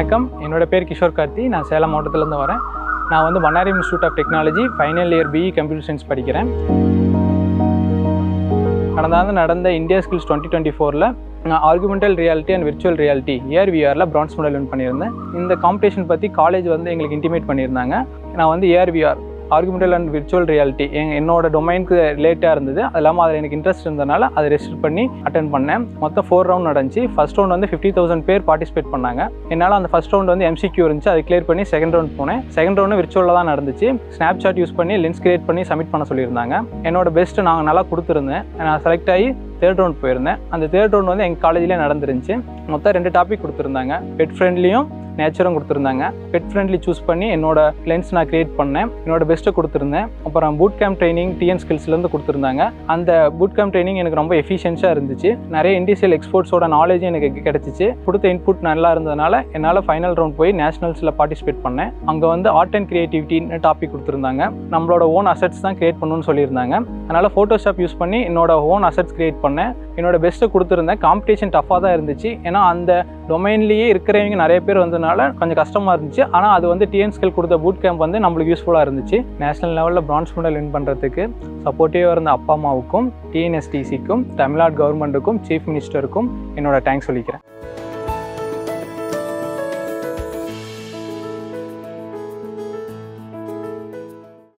வணக்கம். என்னோட பேர் கிஷோர் கார்த்தி. நான் சேலம் மாவட்டத்திலேருந்து வரேன். நான் வந்து Mannari institute of technology final year BE computer science படிக்கிறேன். கடந்த ஆண்டு நடந்த இந்தியா ஸ்கில்ஸ் டுவெண்ட்டி டுவெண்ட்டி ஃபோரில் நான் augmented reality and virtual reality AR விஆரில் bronze medal win பண்ணியிருந்தேன். இந்த காம்படிஷன் பற்றி காலேஜ் வந்து எங்களுக்கு இன்டிமேட் பண்ணியிருந்தாங்க. நான் வந்து AR VR augmented and virtual reality என் என்னோட டொமைனுக்கு ரிலேட்டாக இருந்தது. அது இல்லாமல் அதில் எனக்கு இன்ட்ரெஸ்ட் இருந்தனால அதை ரெஜிஸ்டர் பண்ணி அட்டன் பண்ணேன். மொத்தம் ஃபோர் ரவுண்ட் நடந்துச்சு. ஃபர்ஸ்ட் ரவுண்ட் வந்து ஃபிஃப்டி தௌசண்ட் பேர் பார்ட்டிசிபேட் பண்ணாங்க. என்னால் அந்த ஃபர்ஸ்ட் ரவுண்ட் வந்து எம்சிக்யூ இருந்துச்சு. அதை கிளியர் பண்ணி செகண்ட் ரவுண்ட் போனேன். செகண்ட் ரவுண்டு விர்ச்சுவலாக தான் நடந்துச்சு. ஸ்னாப் சாட் யூஸ் பண்ணி லென்ஸ் கிரியேட் பண்ணி சப்மிட் பண்ண சொல்லியிருந்தாங்க. என்னோட பெஸ்ட்டு நாங்கள் நல்லா கொடுத்துருந்தேன். நான் செலக்ட் ஆகி தேர்ட் ரவுண்ட் போயிருந்தேன். அந்த தேர்ட் ரவுண்ட் வந்து எங்கள் காலேஜ்லேயே நடந்துருந்துச்சு. மொத்தம் ரெண்டு டாபிக் கொடுத்துருந்தாங்க. பெட் ஃப்ரெண்ட்லியும் நேச்சரும் கொடுத்துருந்தாங்க. பெட் ஃப்ரெண்ட்லி சூஸ் பண்ணி என்னோட லென்ஸ் நான் கிரியேட் பண்ணேன். என்னோட பெஸ்ட்டை கொடுத்துருந்தேன். அப்புறம் பூட் கேம்ப் ட்ரைனிங் டிஎன் ஸ்கில்ஸ்லேருந்து கொடுத்துருந்தாங்க. அந்த பூட் கேம்ப் ட்ரைனிங் எனக்கு ரொம்ப எஃபிஷியன்ஸாக இருந்துச்சு. நிறைய இண்டஸ்ட்ரியல் எக்ஸ்போர்ட்ஸோட நாலேஜும் எனக்கு கிடச்சிச்சு. கொடுத்த இன்புட் நல்லா இருந்ததுனால என்னால் ஃபைனல் ரவுண்ட் போய் நேஷனல்ஸில் பார்ட்டிசிபேட் பண்ணேன். அங்கே வந்து ஆர்ட் அண்ட் கிரியேட்டிவிட்டின்னு டாபிக் கொடுத்துருந்தாங்க. நம்மளோட ஓன் அசட்ஸ் தான் கிரியேட் பண்ணணும்னு சொல்லியிருந்தாங்க. அதனால் ஃபோட்டோஷாப் யூஸ் பண்ணி என்னோட ஓன் அசட்ஸ் க்ரியேட் பண்ணேன். என்னோட பெஸ்ட்டை கொடுத்துருந்தேன். காம்படிஷன் டஃப்பாக தான் இருந்துச்சு. ஏன்னா அந்த டொமைன்லேயே இருக்கிறவங்க நிறைய பேர் வந்ததுனால கொஞ்சம் கஷ்டமாக இருந்துச்சு. ஆனால் அது வந்து டிஎன்ஸ்கில் கொடுத்த பூட் கேம்ப் வந்து நம்மளுக்கு யூஸ்ஃபுல்லாக இருந்துச்சு. நேஷனல் லெவலில் பிரான்ஸ் மெடல் வின் பண்ணுறதுக்கு சப்போர்ட்டிவாக இருந்த அப்பா அம்மாவுக்கும் டிஎன்எஸ்டிசிக்கும் தமிழ்நாடு கவர்மெண்ட்டுக்கும் சீஃப் மினிஸ்டருக்கும் என்னோட தேங்க்ஸ் சொல்லிக்கிறேன்.